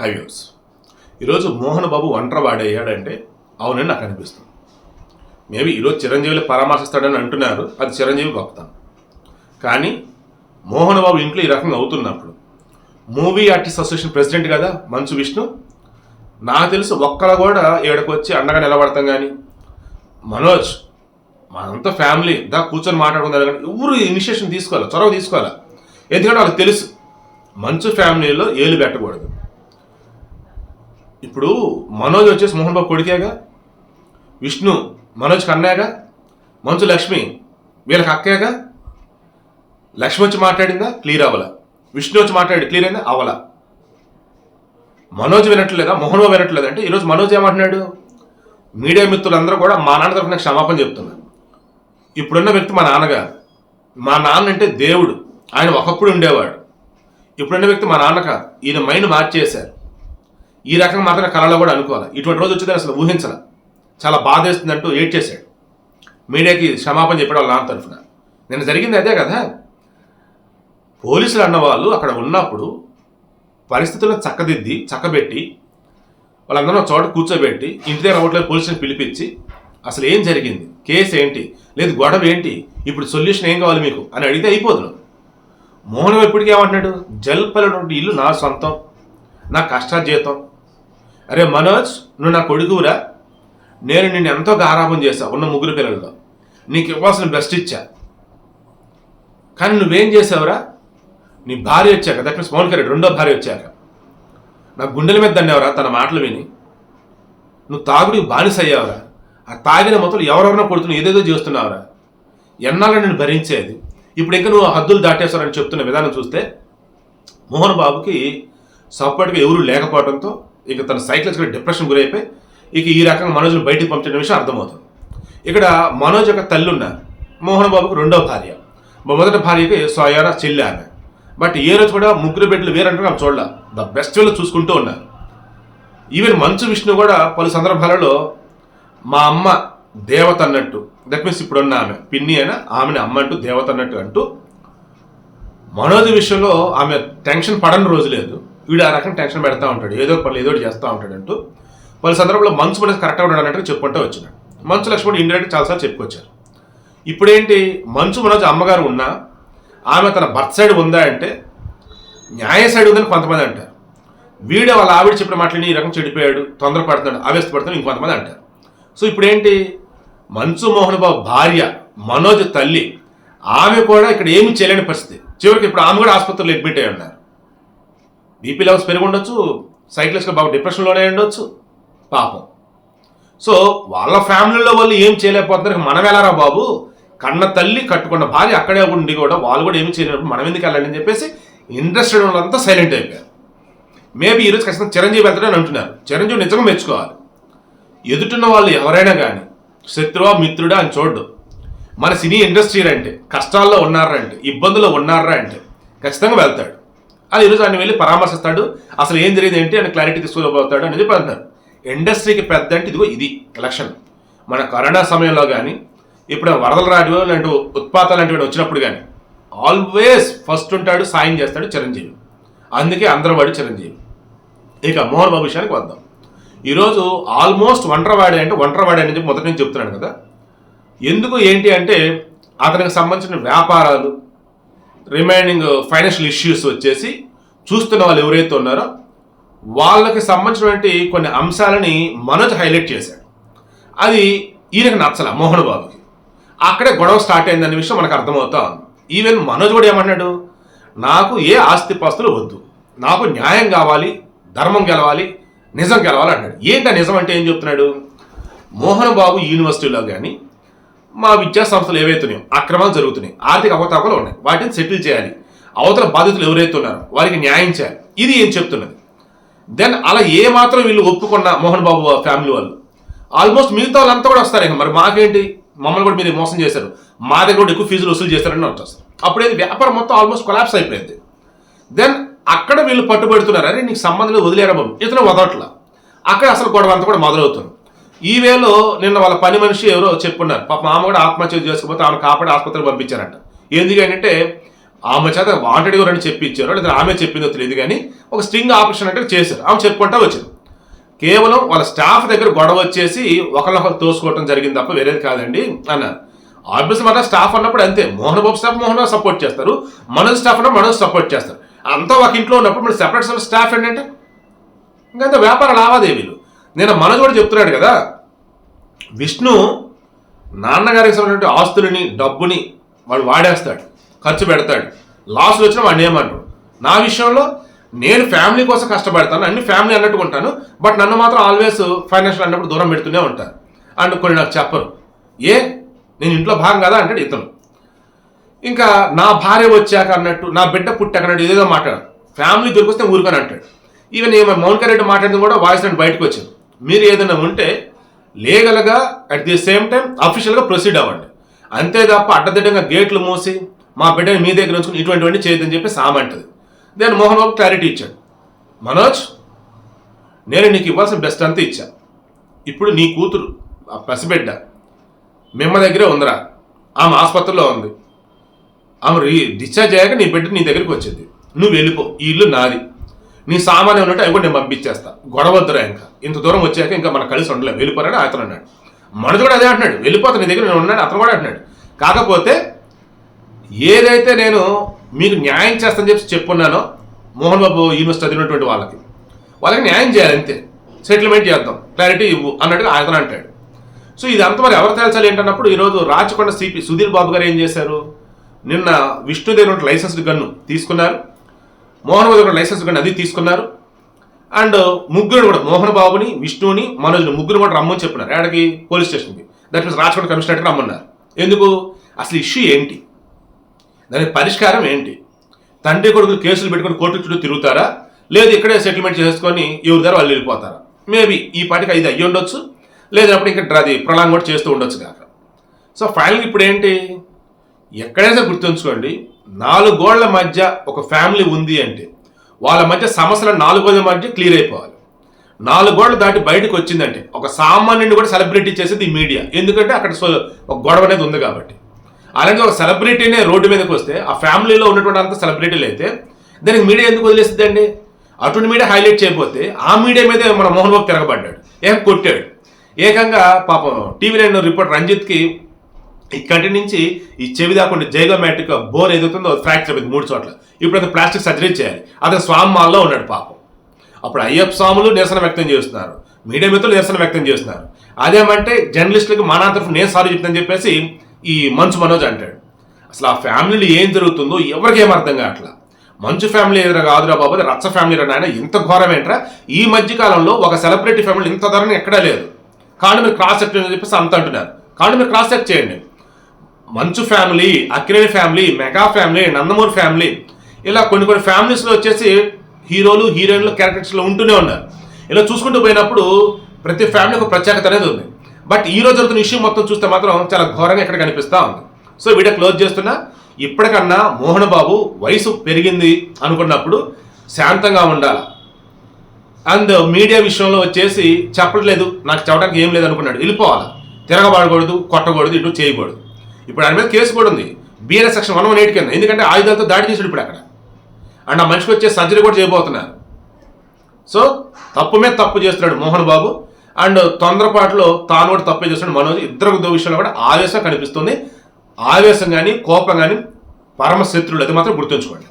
High views ఈరోజు మోహన్ బాబు ఒంటరి వాడయ్యాడంటే అవునని నాకు అనిపిస్తుంది. మేబీ ఈరోజు చిరంజీవిని పరామర్శిస్తాడని అంటున్నారు. అది చిరంజీవి గొప్పతనం కానీ మోహన్ బాబు ఇంట్లో ఈ రకంగా అవుతున్నప్పుడు మూవీ ఆర్టిస్ట్ అసోసియేషన్ ప్రెసిడెంట్ కదా మంచు విష్ణు? నాకు తెలుసు ఒక్కరు కూడా ఏడకు వచ్చి అండగా నిలబడతాం కానీ మనోజ్ మనంతా ఫ్యామిలీ దా కూర్చొని మాట్లాడుకుందాం కానీ ఎవరు ఇనిషియేషన్ తీసుకోవాలి? చొరవ తీసుకోవాలి? ఎందుకంటే వాళ్ళకి తెలుసు మంచు ఫ్యామిలీలో ఏలు పెట్టకూడదు. ఇప్పుడు మనోజ్ వచ్చేసి మోహన్ బాబు కొడుకేగా? విష్ణు మనోజ్ కన్నాగా మంచు లక్ష్మి వీళ్ళకి అక్కేగా లక్ష్మి వచ్చి మాట్లాడిందా? క్లియర్ అవ్వాల. విష్ణు వచ్చి మాట్లాడి క్లియర్ అయిందా? అవల మనోజ్ వినట్లేదా? మోహన్ బాబు వినట్లేదా? అంటే ఈరోజు మనోజ్ ఏమంటున్నాడు? మీడియా మిత్రులందరూ కూడా మా నాన్న తరఫున క్షమాపణ చెప్తున్నారు ఇప్పుడున్న వ్యక్తి మా నాన్నగారు మా నాన్న అంటే దేవుడు. ఆయన ఒకప్పుడు ఉండేవాడు. ఇప్పుడున్న వ్యక్తి మా నాన్న కాదు. ఈయన మైండ్ మార్చేశారు. ఈ రకంగా మాత్రం కళలో కూడా అనుకోవాలి. ఇటువంటి రోజు వచ్చిందని అసలు ఊహించాల. చాలా బాధేస్తుందంటూ ఏడ్ చేశాడు మీడియాకి క్షమాపణ చెప్పాడు వాళ్ళ నాన్న తరఫున. నిన్న జరిగింది అదే కదా? పోలీసులు అన్నవాళ్ళు అక్కడ ఉన్నప్పుడు పరిస్థితులను చక్కదిద్ది చక్కబెట్టి వాళ్ళందరూ ఒక చోట కూర్చోబెట్టి ఇంటి దగ్గర అవ్వట్లేదు పోలీసులను పిలిపించి అసలు ఏం జరిగింది? కేసు ఏంటి? లేదు గొడవ ఏంటి? ఇప్పుడు సొల్యూషన్ ఏం కావాలి మీకు? అని అడిగితే అయిపోదును. మోహన్ ఇప్పటికీ ఏమంటున్నాడు? జల్పలటువంటి ఇల్లు నా సొంతం. నా కష్టాజీతం అరే మనోజ్ నువ్వు నా కొడుకురా నేను నిన్ను ఎంతో గారాభం చేశా ఉన్న ముగ్గురు పిల్లలతో. నీకు ఇవ్వాల్సిన బెస్ట్ ఇచ్చా. కానీ నువ్వేం చేసావురా నీ భార్య వచ్చాక దట్ మీన్స్ మౌన్ కరెక్ట్ రెండో భార్య వచ్చాక. నా గుండెల మీద దన్నేవరా తన మాటలు విని? నువ్వు తాగుడు బానిస అయ్యావురా ఆ తాగిన మొత్తం ఎవరెవరినో కొడుతున్నావు ఏదేదో చేస్తున్నావురా. ఎన్నాళ్ళ నేను భరించేది? ఇప్పుడు ఇంకా నువ్వు హద్దులు దాటేశారని చెప్తున్న విధానం చూస్తే మోహన్ బాబుకి సపోర్ట్గా ఎవరు లేకపోవడంతో ఇక తన సైకిల్స్గా డిప్రెషన్ గురైపోయి ఇక ఈ రకంగా మనోజ్ని బయటికి పంపించిన విషయం అర్థమవుతుంది. ఇక్కడ మనోజ్ యొక్క తల్లి ఉన్నారు మోహన్ బాబుకు రెండో భార్య. మొదటి భార్యకి సోయారా చెల్లి ఆమె. బట్ ఏ రోజు కూడా ముగ్గురు బిడ్డలు వేరంటే నాకు చూడాల. ద బెస్ట్ వేలో చూసుకుంటూ ఉన్నారు. ఈవెన్ మంచు విష్ణు కూడా పలు సందర్భాలలో మా అమ్మ దేవత అన్నట్టు దట్ మీన్స్ ఇప్పుడున్న ఆమె పిన్ని అయినా ఆమెని అమ్మ అంటూ దేవత అన్నట్టు అంటూ మనోజ్ విషయంలో ఆమె టెన్షన్ పడని రోజు లేదు. వీడు ఆ రకం టెన్షన్ పెడతా ఉంటాడు. ఏదో పనులు ఏదో చేస్తూ ఉంటాడు అంటూ పలు సందర్భంలో మంచు మనసు కరెక్ట్గా ఉన్నాడు అంటే చెప్పుకుంటూ వచ్చినాడు మంచు లక్ష్మణ్ ఇండైరెక్ట్ చాలాసార్లు చెప్పుకొచ్చారు. ఇప్పుడేంటి? మంచు మనోజ్ అమ్మగారు ఉన్నా ఆమె తన బర్త్ సైడ్ ఉందా అంటే న్యాయ సైడ్ ఉందని కొంతమంది అంటారు. వీడు వాళ్ళ ఆవిడ చెప్పిన మాటలని ఈ రకం చెడిపోయాడు తొందరపడుతున్నాడు ఆవేశపడుతున్నాడు ఇంకొంతమంది అంటారు. సో ఇప్పుడేంటి? మంచు మోహన్ బాబు భార్య మనోజ్ తల్లి ఆమె కూడా ఇక్కడ ఏమి చేయలేని పరిస్థితి. చివరికి ఇప్పుడు ఆమె కూడా ఆసుపత్రిలో అడ్మిట్ అయి ఉన్నారు. బీపీ లెవెల్స్ పెరిగి ఉండొచ్చు సైక్లిస్ట్గా బాబు డిప్రెషన్లోనే ఉండొచ్చు. పాపం. సో వాళ్ళ ఫ్యామిలీలో వాళ్ళు ఏం చేయలేకపోతున్నారు మనం వెళ్ళారా బాబు? కన్న తల్లి కట్టుకున్న భార్య అక్కడే ఉండి కూడా వాళ్ళు కూడా ఏమి చేయలేరు మనం ఎందుకు వెళ్ళాలని అని చెప్పేసి ఇండస్ట్రీ వాళ్ళంతా సైలెంట్ అయిపోయారు. మేబీ ఈరోజు ఖచ్చితంగా చిరంజీవి వెళ్తాడని అంటున్నారు. చిరంజీవి నిజంగా మెచ్చుకోవాలి. ఎదుటిన్న వాళ్ళు ఎవరైనా కానీ శత్రువా మిత్రుడా అని చూడ్డు మన సినీ ఇండస్ట్రీ అంటే కష్టాల్లో ఉన్నారా అంటే ఇబ్బందుల్లో ఉన్నారా అంటే ఖచ్చితంగా వెళ్తాడు. అది ఈరోజు ఆయన వెళ్ళి పరామర్శిస్తాడు. అసలు ఏం జరిగింది ఏంటి? అని క్లారిటీ తీసుకోబోతాడు చెప్పి అంటారు. ఇండస్ట్రీకి పెద్ద అంటే ఇదిగో ఇది ఎలక్షన్ మన కరోనా సమయంలో కానీ ఇప్పుడు వరదలు రాడివో లాంటి ఉత్పాతాలు లాంటివి వచ్చినప్పుడు కానీ ఆల్వేస్ ఫస్ట్ ఉంటాడు సాయం చేస్తాడు చిరంజీవి. అందుకే అందరూ వాడు చిరంజీవి. ఇక మోహన్ బాబు విషయానికి వద్దాం. ఈరోజు ఆల్మోస్ట్ ఒంటరివాడే అంటే ఒంటరివాడే అని చెప్పి మొదటి నుంచి చెప్తున్నాను కదా. ఎందుకు ఏంటి అంటే అతనికి సంబంధించిన వ్యాపారాలు రిమైనింగ్ ఫైనాన్షియల్ ఇష్యూస్ వచ్చేసి చూస్తున్న వాళ్ళు ఎవరైతే ఉన్నారో వాళ్ళకి సంబంధించినటువంటి కొన్ని అంశాలని మనోజ్ హైలైట్ చేశాడు. అది ఈయనకు నచ్చల మోహన్ బాబుకి. అక్కడే గొడవ స్టార్ట్ అయిందనే విషయం మనకు అర్థమవుతా ఉంది. ఈవెన్ మనోజ్ కూడా ఏమన్నాడు నాకు ఏ ఆస్తిపాస్తులు వద్దు. నాకు న్యాయం కావాలి ధర్మం గెలవాలి నిజం గెలవాలి అన్నాడు ఏంటి నిజం అంటే ఏం చెప్తున్నాడు? మోహన్ బాబు యూనివర్సిటీలో కానీ మా విద్యా సంస్థలు ఏవైతున్నాయో అక్రమాలు జరుగుతున్నాయి ఆర్థిక అవతాపలు ఉన్నాయి. వాటిని సెటిల్ చేయాలి. అవతల బాధితులు ఎవరైతే ఉన్నారో వారికి న్యాయం చేయాలి. ఇది ఏం చెప్తున్నది? దెన్ అలా ఏ మాత్రం వీళ్ళు ఒప్పుకున్న మోహన్ బాబు ఫ్యామిలీ వాళ్ళు ఆల్మోస్ట్ మిగతా వాళ్ళంతా కూడా వస్తారు ఇంకా. మరి మాకేంటి? మమ్మల్ని కూడా మీరు మోసం చేశారు. మా దగ్గర కూడా ఎక్కువ ఫీజులు వసూలు చేస్తారని వచ్చేస్తారు అప్పుడు ఏది? వ్యాపారం మొత్తం ఆల్మోస్ట్ కొలాప్స్ అయిపోయింది. దెన్ అక్కడ వీళ్ళు పట్టుబడుతున్నారు. అరే నీకు సంబంధం లేదు వదిలేరా బాబు? ఇతను వదలట్లా. అక్కడ అసలు గొడవ అంతా కూడా మొదలవుతుంది. ఈ వేలో నిన్న వాళ్ళ పని మనిషి ఎవరో చెప్పున్నారు. పాప మామ కూడా ఆత్మహత్య చేసుకోకపోతే ఆమె కాపాడి ఆసుపత్రికి పంపించారంట. ఎందుకంటే ఆమె చేత వాంటెడ్ ఎవరని చెప్పి లేదా ఆమె చెప్పిందో తెలియదు కానీ ఒక స్ట్రింగ్ ఆపరేషన్ అంటే చేశారు. ఆమె చెప్పుకుంటా వచ్చింది. కేవలం వాళ్ళ స్టాఫ్ దగ్గర గొడవ వచ్చేసి ఒకరినొకరు తోసుకోవటం జరిగింది తప్ప వేరేది కాదండి అన్నారు. ఆబ్వియస్ మన స్టాఫ్ అన్నప్పుడు అంతే. మోహన్ బాబు స్టాఫ్ మోహన్ బాబు సపోర్ట్ చేస్తారు. మనోజ్ స్టాఫ్ అన్న మనోజ్ సపోర్ట్ చేస్తారు. అంతా ఒక ఇంట్లో ఉన్నప్పుడు మన సెపరేట్ స్టాఫ్ ఏంటంటే? ఇంకా వ్యాపార లావాదేవీలు. నేను మనోజ్ కూడా చెప్తున్నాడు కదా. విష్ణు నాన్నగారికి సంబంధించిన ఆస్తులని డబ్బుని వాడు వాడేస్తాడు. ఖర్చు పెడతాడు. లాస్లు వచ్చినా వాడిని ఏమంటాడు? నా విషయంలో నేను ఫ్యామిలీ కోసం కష్టపడతాను అన్ని ఫ్యామిలీ అన్నట్టు ఉంటాను బట్ నన్ను మాత్రం ఆల్వేస్ ఫైనాన్షియల్ అన్నప్పుడు దూరం పెడుతూనే ఉంటాను అండ్ కొన్ని నాకు చెప్పరు. ఏ? నేను ఇంట్లో భాగం కదా? అంటాడు ఇతను. ఇంకా నా భార్య వచ్చాక అన్నట్టు నా బిడ్డ పుట్టాక అన్నట్టు ఏదేదో మాట్లాడు. ఫ్యామిలీ దొరికొస్తే ఊరుకొని అంటాడు. ఈవెన్ ఏమో మౌన్కర్ రెడ్డి మాట్లాడింది కూడా వాయిస్ నుండి బయటకు వచ్చింది. మీరు ఏదైనా ఉంటే లీగల్గా అట్ ది సేమ్ టైం అఫీషియల్గా ప్రొసీడ్ అవ్వండి. అంతే తప్ప అడ్డదిడ్డంగా గేట్లు మూసి మా బిడ్డని మీ దగ్గర ఉంచుకుని ఇటువంటివన్నీ చేయొద్దని చెప్పి సామంటది నేను మోహన్ బాబు క్లారిటీ ఇచ్చాడు. మనోజ్ నేను నీకు ఇవ్వాల్సిన బెస్ట్ అంతా ఇచ్చా. ఇప్పుడు నీ కూతురు ఆ పసిబిడ్డ మిమ్మ దగ్గరే ఉందిరా. ఆమె ఆసుపత్రిలో ఉంది. ఆమె రీ డిశ్చార్జ్ అయ్యాక నీ బిడ్డ నీ దగ్గరికి వచ్చింది. నువ్వు వెళ్ళిపో ఈ ఇల్లు నాది. నీ సామాన్యం ఉన్నట్టు అవి కూడా నేను పంపించేస్తా. గొడవద్దురా ఇంకా. ఇంత దూరం వచ్చాక ఇంకా మనం కలిసి ఉండలేదు వెళ్ళిపోరని అతను అన్నాడు. మనది కూడా అదే అంటున్నాడు. వెళ్ళిపోతా నీ దగ్గర నేను ఉన్నాడు అతను కూడా అంటున్నాడు. కాకపోతే ఏదైతే నేను మీకు న్యాయం చేస్తానని చెప్పి చెప్పున్నానో మోహన్ బాబు యూనివర్సిటీ చదివినటువంటి వాళ్ళకి. వాళ్ళకి న్యాయం చేయాలి అంతే. సెటిల్మెంట్ చేద్దాం. క్లారిటీ ఇవ్వు అన్నట్టుగా ఆయన అంటాడు. సో ఇది అంత మరి ఎవరు తేల్చాలి ఏంటన్నప్పుడు ఈరోజు రాచకొండ సిపి సుధీర్ బాబు గారు ఏం చేశారు? నిన్న విష్ణుదేవ్ లైసెన్స్ గన్ను తీసుకున్నారు. మోహన్ బాబు లైసెన్స్ గన్ను అది తీసుకున్నారు. అండ్ ముగ్గురు కూడా మోహన్ బాబుని విష్ణుని మనోజ్ని ముగ్గురు కూడా రమ్మని చెప్పినారు. ఆడకి పోలీస్ స్టేషన్కి. దట్ మీన్స్ రాచకొండ కమిషనర్కి రమ్మన్నారు. ఎందుకు? అసలు ఇష్యూ ఏంటి? దానికి పరిష్కారం ఏంటి? తండ్రి కొడుకులు కేసులు పెట్టుకొని కోర్టు చుట్టూ తిరుగుతారా? లేదు ఇక్కడే సెటిల్మెంట్ చేసుకొని ఎవరి దగ్గర వాళ్ళు వెళ్ళిపోతారా? మేబీ ఈ పాటికి ఐదు అయ్యి ఉండొచ్చు. లేదన్నప్పుడు ఇంకా అది ప్రలాంగ్ కూడా చేస్తూ ఉండొచ్చు కాక. సో ఫైనల్ ఇప్పుడు ఏంటి? ఎక్కడైనా గుర్తుంచుకోండి నాలుగు గోళ్ళ మధ్య ఒక ఫ్యామిలీ ఉంది అంటే వాళ్ళ మధ్య సమస్యలు నాలుగు గోళ్ళ మధ్య క్లియర్ అయిపోవాలి. నాలుగు గోడలు దాటి బయటకు వచ్చిందంటే ఒక సామాన్యుని కూడా సెలబ్రిటీ చేసేది ఈ మీడియా. ఎందుకంటే అక్కడ సో- ఒక గొడవ అనేది ఉంది కాబట్టి. అలాగే ఒక సెలబ్రిటీనే రోడ్డు మీదకి వస్తే ఆ ఫ్యామిలీలో ఉన్నటువంటి అంత సెలబ్రిటీలు అయితే దానికి మీడియా ఎందుకు వదిలేస్తుందండి అటువంటి మీడియా హైలైట్ చేయకపోతే ఆ మీడియా మీదే మన మోహన్ బాబు తిరగబడ్డాడు. ఏం కొట్టాడు? ఏకంగా పాపం టీవీ నైన్ రిపోర్టర్ రంజిత్కి ఈ కంటి నుంచి ఈ చెవి దాకుండా జైగోమాటిక్ బోర్ ఎదుగుతుందో ఫ్రాక్చర్ అయింది మూడు చోట్ల. ఇప్పుడు అది ప్లాస్టిక్ సర్జరీ చేయాలి. అతను స్వామి మాల్లో ఉన్నాడు పాపం. అప్పుడు అయ్యప్ప స్వాములు నిరసన వ్యక్తం చేస్తున్నారు. మీడియా మిత్రులు నిరసన వ్యక్తం చేస్తున్నారు. అదేమంటే జర్నలిస్టులకు మానాంతరపు నేను సారీ చెప్తానని చెప్పేసి ఈ మంచు మనోజ్ అంటాడు. అసలు ఆ ఫ్యామిలీలో ఏం జరుగుతుందో ఎవరికి ఏం అర్థం కావట్లా? మంచు ఫ్యామిలీ ఏదైనా కాదురా బాబు రచ్చ ఫ్యామిలీ రా నాయన ఇంత ఘోరం ఏంట్రా? ఈ మధ్యకాలంలో ఒక సెలబ్రిటీ ఫ్యామిలీ ఇంత ధరని ఎక్కడా లేదు. కానీ మీరు క్రాస్ చెక్ అని చెప్పేసి అంత అంటున్నారు. కానీ మీరు క్రాస్ చెక్ చేయండి. Manchu family Akkineni family mega family Nandamuri family ఇలా కొన్ని కొన్ని ఫ్యామిలీస్లో వచ్చేసి హీరోలు హీరోయిన్లు క్యారెక్టర్స్లో ఉంటూనే ఉన్నారు. ఇలా చూసుకుంటూ పోయినప్పుడు ప్రతి ఫ్యామిలీ ఒక ప్రత్యేకత అనేది ఉంది. బట్ ఈ రోజు జరుగుతున్న ఇష్యూ మొత్తం చూస్తే మాత్రం చాలా ఘోరంగా ఇక్కడ కనిపిస్తూ ఉంది. సో వీడియో క్లోజ్ చేస్తున్నా ఇప్పటికన్నా మోహన్ బాబు వయసు పెరిగింది అనుకున్నప్పుడు శాంతంగా ఉండాలి? అండ్ మీడియా విషయంలో వచ్చేసి చెప్పట్లేదు నాకు చెప్పడానికి ఏం లేదు అనుకున్నాడు. వెళ్ళిపోవాలి? తిరగబడకూడదు కొట్టకూడదు ఇటు చేయకూడదు. ఇప్పుడు ఆయన మీద కేసు కూడా ఉంది. BRS section one one eight కింద. ఎందుకంటే ఆయుధాలతో దాడి చేసాడు ఇప్పుడు అక్కడ. అండ్ ఆ మనిషికి వచ్చే సర్జరీ కూడా చేయబోతున్నారు. సో తప్పు మీద తప్పు చేస్తున్నాడు మోహన్ బాబు అండ్ తొందరపాటులో తాను కూడా తప్పే చేస్తున్నాడు మనోజ్. ఇద్దరు దో విషయంలో కూడా ఆవేశం కనిపిస్తుంది. ఆవేశం కానీ కోపం కానీ పరమశత్రులు అది మాత్రం గుర్తుంచుకోండి.